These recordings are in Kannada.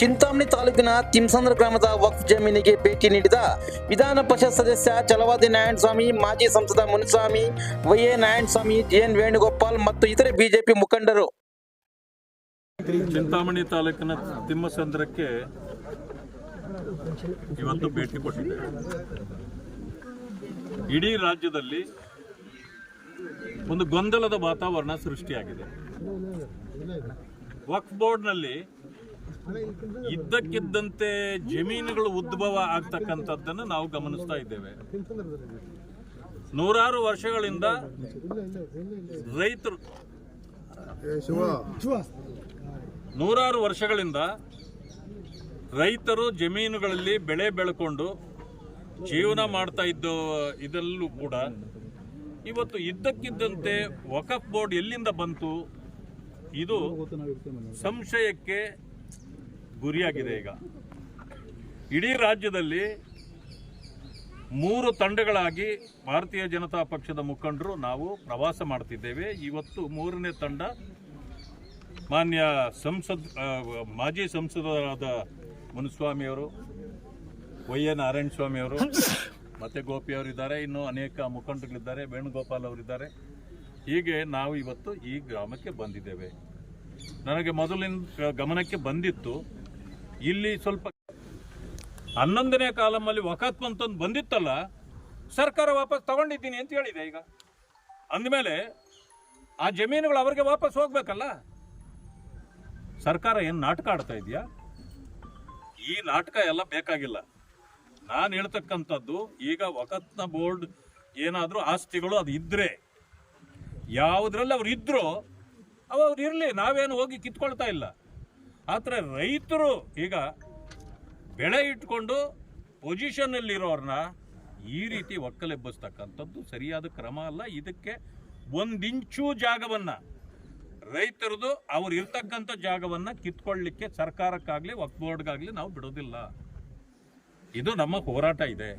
ಚಿಂತಾಮಣಿ ತಾಲೂಕಿನ ತಿಮ್ಸಂದ್ರ ಗ್ರಾಮದ ವಕ್ಫ್ ಜಮೀನಿಗೆ ಭೇಟಿ ನೀಡಿದ ವಿಧಾನ ಪರಿಷತ್ ಸದಸ್ಯ ಚಲವಾದಿ ನಾರಾಯಣಸ್ವಾಮಿ, ಮಾಜಿ ಸಂಸದ ಮುನಿಸ್ವಾಮಿ ವೈಎ ನಾರಾಯಣಸ್ವಾಮಿ ಜಿಎನ್ ವೇಣುಗೋಪಾಲ್ ಮತ್ತು ಇತರೆ ಬಿಜೆಪಿ ಮುಖಂಡರು. ಚಿಂತಾಮಣಿ ತಾಲೂಕಿನ ತಿಮ್ಮಸಂದ್ರಕ್ಕೆ ಇವತ್ತು ಭೇಟಿ ಕೊಟ್ಟಿದೆ ಇಡೀ ರಾಜ್ಯದಲ್ಲಿ ಒಂದು ಗೊಂದಲದ ವಾತಾವರಣ ಸೃಷ್ಟಿಯಾಗಿದೆ. ವಕ್ಫ್ ಬೋರ್ಡ್ನಲ್ಲಿ ಇದ್ದಕ್ಕಿದ್ದಂತೆ ಜಮೀನುಗಳು ಉದ್ಭವ ಆಗ್ತಕ್ಕಂಥದ್ದನ್ನು ನಾವು ಗಮನಿಸ್ತಾ ಇದ್ದೇವೆ. ನೂರಾರು ವರ್ಷಗಳಿಂದ ರೈತರು ನೂರಾರು ವರ್ಷಗಳಿಂದ ರೈತರು ಜಮೀನುಗಳಲ್ಲಿ ಬೆಳೆ ಬೆಳ್ಕೊಂಡು ಜೀವನ ಮಾಡ್ತಾ ಇದ್ದ ಇದಲ್ಲೂ ಕೂಡ ಇವತ್ತು ಇದ್ದಕ್ಕಿದ್ದಂತೆ ವಕಫ್ ಬೋರ್ಡ್ ಎಲ್ಲಿಂದ ಬಂತು? ಇದು ಸಂಶಯಕ್ಕೆ ಗುರಿಯಾಗಿದೆ ಈಗ. ಇಡೀ ರಾಜ್ಯದಲ್ಲಿ ಮೂರು ತಂಡಗಳಾಗಿ ಭಾರತೀಯ ಜನತಾ ಪಕ್ಷದ ಮುಖಂಡರು ನಾವು ಪ್ರವಾಸ ಮಾಡ್ತಿದ್ದೇವೆ. ಇವತ್ತು ಮೂರನೇ ತಂಡ ಮಾನ್ಯ ಸಂಸದ್ ಮಾಜಿ ಸಂಸದರಾದ ಮುನಿಸ್ವಾಮಿಯವರು ವೈ ಎ ನಾರಾಯಣ ಸ್ವಾಮಿಯವರು ಮತ್ತೆ ಗೋಪಿ ಅವರಿದ್ದಾರೆ ಇನ್ನು ಅನೇಕ ಮುಖಂಡರುಗಳಿದ್ದಾರೆ. ವೇಣುಗೋಪಾಲ್ ಅವರಿದ್ದಾರೆ ಹೀಗೆ ನಾವು ಇವತ್ತು ಈ ಗ್ರಾಮಕ್ಕೆ ಬಂದಿದ್ದೇವೆ. ನನಗೆ ಮೊದಲಿನ ಗಮನಕ್ಕೆ ಬಂದಿತ್ತು. ಇಲ್ಲಿ ಸ್ವಲ್ಪ ಹನ್ನೊಂದನೇ ಕಾಲಮಲ್ಲಿ ವಕಾತ್ ಅಂತಂದು ಬಂದಿತ್ತಲ್ಲ, ಸರ್ಕಾರ ವಾಪಸ್ ತಗೊಂಡಿದ್ದೀನಿ ಅಂತ ಹೇಳಿದೆ ಈಗ. ಅಂದಮೇಲೆ ಆ ಜಮೀನುಗಳು ಅವರಿಗೆ ವಾಪಸ್ ಹೋಗ್ಬೇಕಲ್ಲ? ಸರ್ಕಾರ ಏನು ನಾಟಕ ಆಡ್ತಾ ಇದೆಯಾ? ಈ ನಾಟಕ ಎಲ್ಲ ಬೇಕಾಗಿಲ್ಲ. ನಾನು ಹೇಳ್ತಕ್ಕಂಥದ್ದು, ಈಗ ವಕತ್ನ ಬೋರ್ಡ್ ಏನಾದರೂ ಆಸ್ತಿಗಳು ಅದು ಇದ್ದರೆ ಯಾವುದ್ರಲ್ಲಿ ಅವ್ರು ಇದ್ರೋ ಅವರು ಅವ್ರು ಇರಲಿ, ನಾವೇನು ಹೋಗಿ ಕಿತ್ಕೊಳ್ತಾ ಇಲ್ಲ. ಆದರೆ ರೈತರು ಈಗ ಬೆಳೆ ಇಟ್ಕೊಂಡು ಪೊಸಿಷನ್ನಲ್ಲಿರೋರನ್ನ ಈ ರೀತಿ ಒಕ್ಕಲೆಬ್ಬಿಸ್ತಕ್ಕಂಥದ್ದು ಸರಿಯಾದ ಕ್ರಮ ಅಲ್ಲ. ಇದಕ್ಕೆ ಒಂದಿಂಚು ಜಾಗವನ್ನು ರೈತರದು, ಅವ್ರು ಇರ್ತಕ್ಕಂಥ ಜಾಗವನ್ನು ಕಿತ್ಕೊಳ್ಳಿಕ್ಕೆ ಸರ್ಕಾರಕ್ಕಾಗಲಿ ವಕ್ ಬೋರ್ಡ್ಗಾಗಲಿ ನಾವು ಬಿಡೋದಿಲ್ಲ. ಇದು ನಮ್ಮ ಹೋರಾಟ ಇದೆ.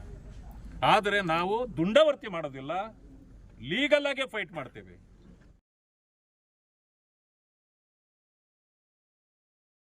ಆದರೆ ನಾವು ದುಂಡವರ್ತಿ ಮಾಡೋದಿಲ್ಲ. ಲೀಗಲ್ ಆಗೇ ಫೈಟ್ ಮಾಡ್ತೇವೆ.